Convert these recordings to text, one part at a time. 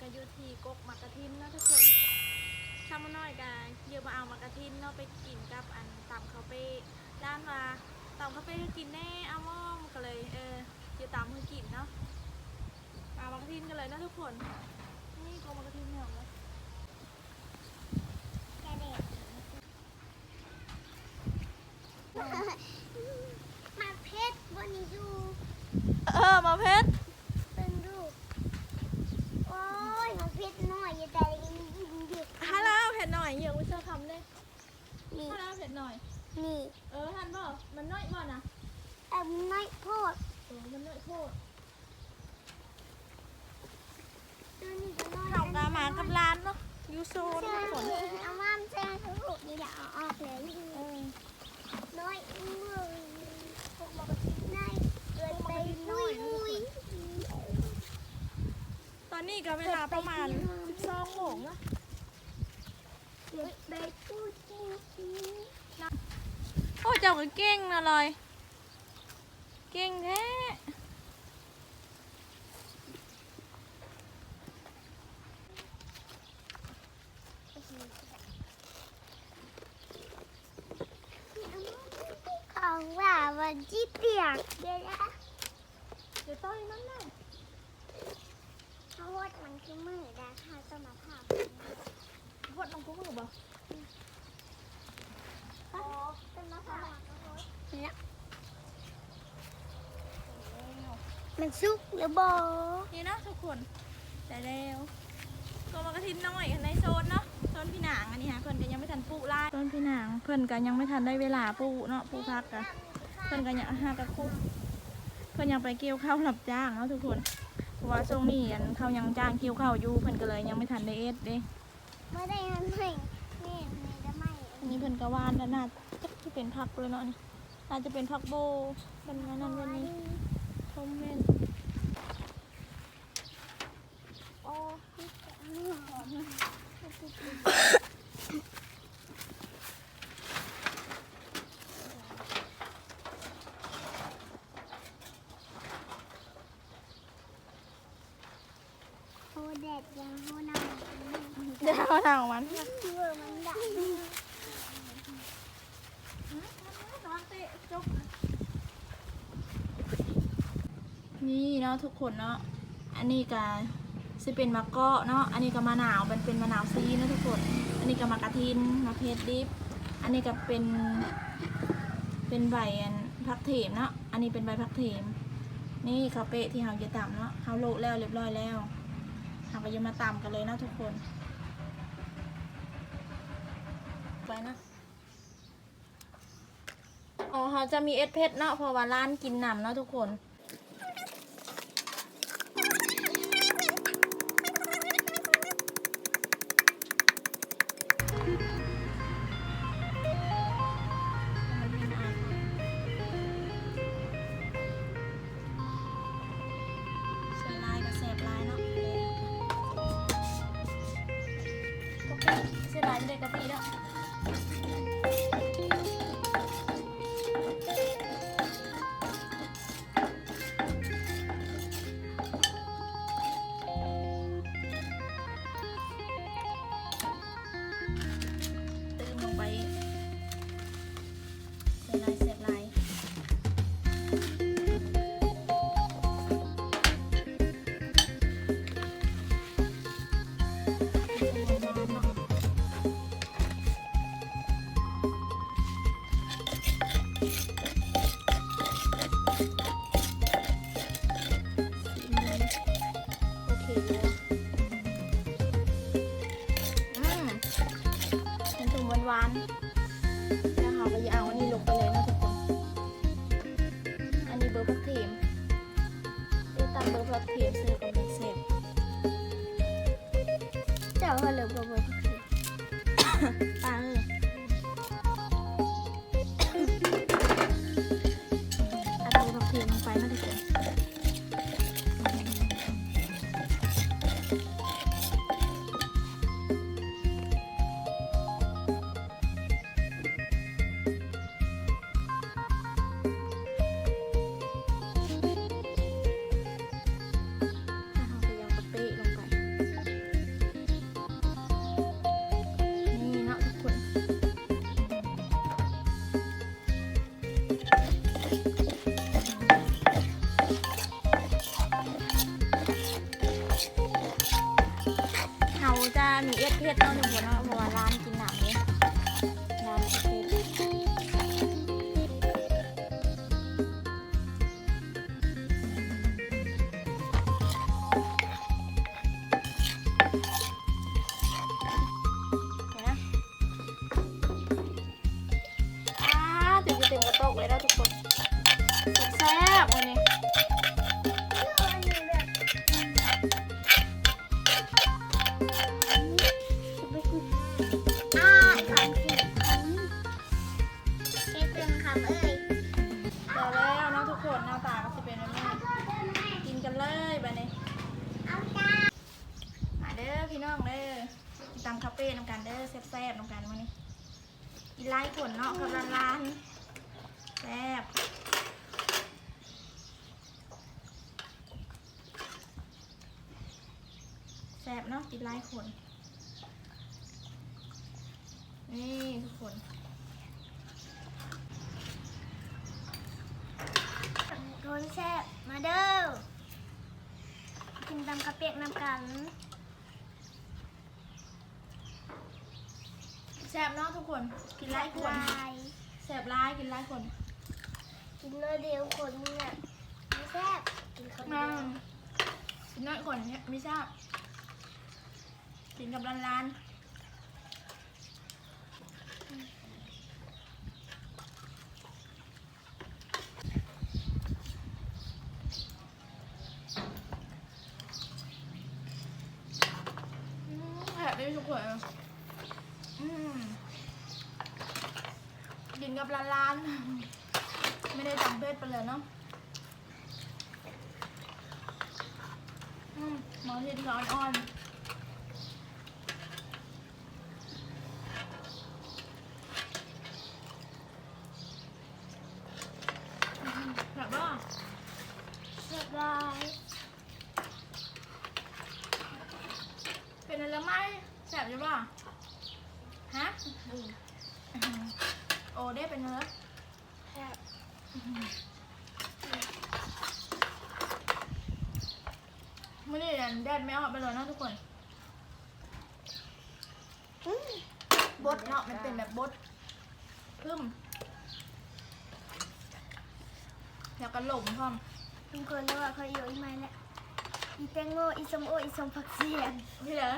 ก็อยู่ที่กกมักกะทินเนาะทุกคนชาวน้อยก็เยอะมาเอามักกะทินเนาะไปกินกับอันตำเขาเป้ด้านว่าตำเขาเป้ให้กินแน่เอาม่อมก็เลยเออเดี๋ยวตำให้กินเนาะเอามักกะทินกันเลยนะทุกคนนี่กกมักกะทินเนี่ยเหรอแกเด็กมาเพชรวันนี้ดู เออมาเพชร เป็นรูปโอ้ยมาเพชรน้อยอย่าแต่ยิงยิงดิ ฮัลโหลเผ็ดหน่อยเยอะวิชาคำเลย นี่ฮัลโหลเผ็ดหน่อย นี่เออทันบ่มันน้อยบ่นะเอ็มไม่โพดเออมันน้อยโคตรตัวนี้ก็น้อยเขากามากับร้านเนาะอยูโซนเสื้อทุกคนนี่เอามาเสื้อทั้งรูปนี่แหละเอาออกเลยเออน้อยมือพวกมันน้อยเกินไปมุยมุยตอนนี้ก็เวลาประมาณ12โมงเนาะเกินไปพูดจริง โอ้เจ้าก็เก่งนะลอย เก่งแท้ของว่าวันที่เปียกเดี๋ยวนะเดี๋ยวต้อยมันน่ะเพราะว่ามันคือมือดาค่ะต้องมาผ่า พดลงกูมือบ่ โอ้ต้องมาผ่าเนี่ย มันสุกหรือบ่นี่เนาะทุกคนได้แล้วก็มากระทินน้อยในโซนเนาะโซนพี่นางอันนี้ฮะเพิ่นก็ยังไม่ทันปลูกลายโซนพี่นางเพิ่นก็ยังไม่ทันได้เวลาปลูกเนาะปลูกพักกะเพิ่นก็ยังหากระคุกเพิ่นยังไปเกี่ยวข้าวรับจ้างเนาะทุกคนเพราะว่าช่วงนี้อันเขายังจ้างเกี่ยวข้าวอยู่เพิ่นก็เลยยังไม่ทันได้เอ็ดเด้ไม่ได้มันไม่นี่มีได้ไหมอันนี้เพิ่นก็ว่านแล้วน่าจะเป็นผักเลยเนาะนี่น่าจะเป็นผักโบเป็นอันนั้นวันนี้ ทมเม่นโอ้โหแดดยังโหหนาว เดี๋ยวเอาทางของมัน เชื่อมันดัง นี่เนาะทุกคนเนาะอันนี้ก็สิเป็นมะกอกเนาะอันนี้ก็มะนาวมันเป็นมะนาวซีเนาะทุกคน อันนี้ก็มะกระทินมะเพชรดิบอันนี้ก็เป็น เป็นใบอันผักเถมเนาะอันนี้เป็นใบผักเถมนี่ข้าเปะที่เราจะตำเนาะเขาโลแล้วเรียบร้อยแล้วเราก็จะมาตำกันเลยเนาะทุกคนไปนะอ๋อเขาจะมีเอสเพชรเนาะเพราะว่าร้านกินนำเนาะทุกคน เจ้ ผ็ดเนาะทุกคนเนาะเพราะว่าร้านกินหนักเลยร้านเผ็ดเต็มกระโตกเลยนะทุกคนแซ่บวันนี้ ไล่ผลเนาะกับร้านร้านแซ่บแซ่บเนาะกินไล่ผลนี่ทุกคนโดนแซ่บมาเด้อกินตำกระเปียกน้ำกัน ซ่บเนาะทุกคน กินไล่ผลลายแซ่บไล่กินไล่ผลกินเลยเดียวคนเนี่ยไม่แซ่บกินคนเดีมายวกินน้อยคนเนี่ยไม่ทราบกินกับร้านร้านอืมแผลได้ทุกคนอะอืม กินกับร้านร้านไม่ได้จำเพศไปเลยเนาะอืมหมอที่ร้อนอ่อนแบบว่าแซ่บายเป็นอะไรไหมแสบใช่ป่ะ โอ้ได้เป็นเนื้อแซ่บไม่ได้แดดไม่ออกไปเลยเนาะทุกคนอืมบดเนาะมันเป็นแบบบดพึ่มแล้วก็หล่มพร้อมเป็นคนแล้วอะเคยอยู่อีกไหมเนี่ยอีแตงโมอีสมโออีสมผักเสียนพี่เหรอ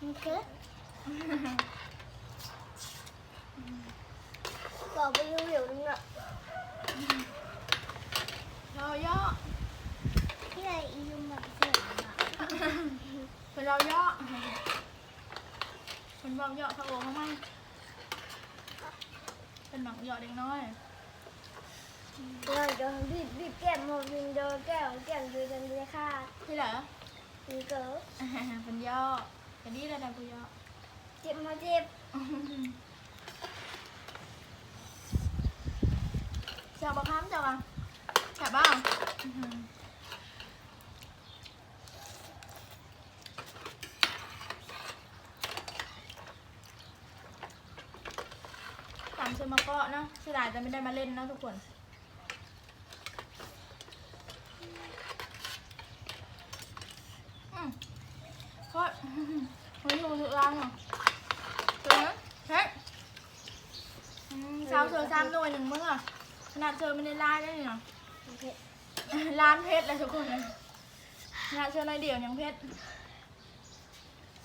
มันเกิด บอกไปเร็วๆนึงอะเราย่อที่ไหนอีสมผักเสียนอะเป็นเราย่อเป็นบอกย่อพระองค์ไหมเป็นหนังย่อเด็กน้อยเดี๋ยวเดี๋ยวบีบบีบแก้มหมดบีบเดี๋ยวแก้มแก้มดูกันเลยค่ะพี่เหรอมีเก๋อเป็นย่อเป็นนี่เลยนะกูย่อเจ็บมาเจ็บ chào bà khám chào bà chào bà tạm chơi mà có nó sư đại จะไม่ได้มาเล่นนะทุกคนอืมโคตรเฮ้ยดูสึกร้านเหรอเจ๋งเฮ้ยอืมเช้าเจอซ้ำด้วยหนึ่งมื้อ อะขนาดเจอไม่ได้ไล่ได้เลยเนาะร้านเพชรเลยทุกคนเลยงานเชิญหน่อยเดียวยังเพชร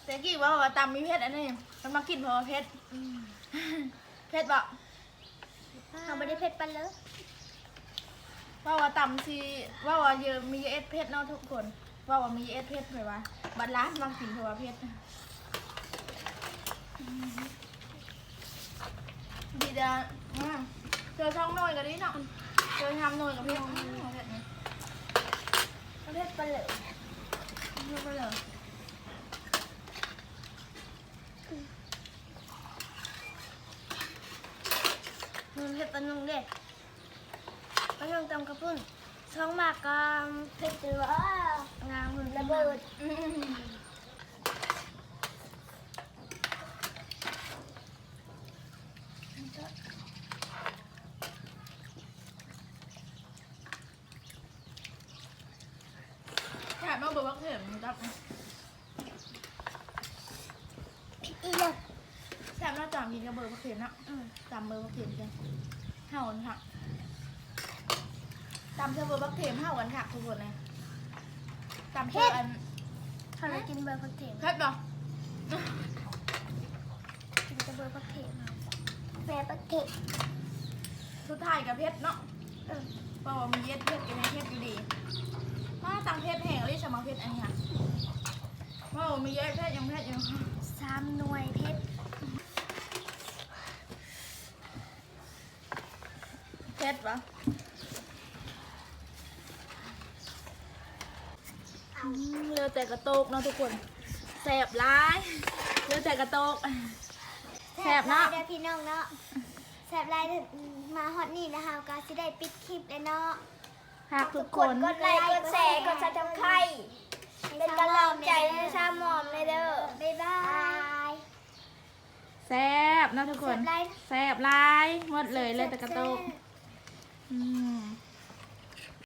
แต่กี้ว่าว่าตำมีเพชรอันนี้มันมากินเพราะว่าเพชรเพชรบอกเราไม่ได้เผ็ดปันเลยว่าว่าตำซีว่าว่าเยอะมีเอสเพชรเนาะทุกคน ว่าว่ามีเอสเพชรเลยว่าบัดร้านมากินเพราะว่าเพชรดีดาอืม เจอช่องหน่อยกับนี้เนาะเจอทำหน่อยกับเพชรอืมเพชรนี่เราเผ็ดปันเลยเลือกไปเลยมันเผ็ดปันนุ่งเด็ดปันนุ่งตำกระปุ่นช่องมากก็เผ็ดตัวงามหุ่นระเบิด อืมแถมมาบอกว่าเข็มจับ อีกเลย แซ่บเนาะจามกินกับ เบอร์มะเขือเนาะอืมจามเบอร์มะเขือกันเห่ากันค่ะจามเธอเบอร์มะเขือเห่ากันค่ะทุกคนเลยจามเธออันเขาเลยกินเบอร์พักเทมเผ็ดเนาะกินแต่เบอร์พักเทมแม่พักเทมสุดท้ายกับเผ็ดเนาะเออเพราะว่ามีเย็ดเผ็ดกันในเผ็ดอยู่ดีมาตามเผ็ดแห้งเลยสมาเผ็ดอันนี้ค่ะเพราะว่ามีเย็ดเผ็ดยังเผ็ดอยู่สามหน่วยเพชร เผ็ดปะอืมเรือแต่กระโตกเนาะทุกคนแสบร้ายเรือแต่กระโตกแซ่บเนาะ เด้อพี่น้องเนาะแซ่บไรเด้อมาฮอตนี่นะคะก็สิได้ปิดคลิปเลยเนาะหากทุกคนกดไลค์กดแชร์กดซับสไครต์เป็นกำลังใจให้ชาหมอมเลยเด้อบ๊ายบายแซบเนาะทุกคนแซ่บไรแซบร้ายหมดเลยเลยแต่กระโตกอื ม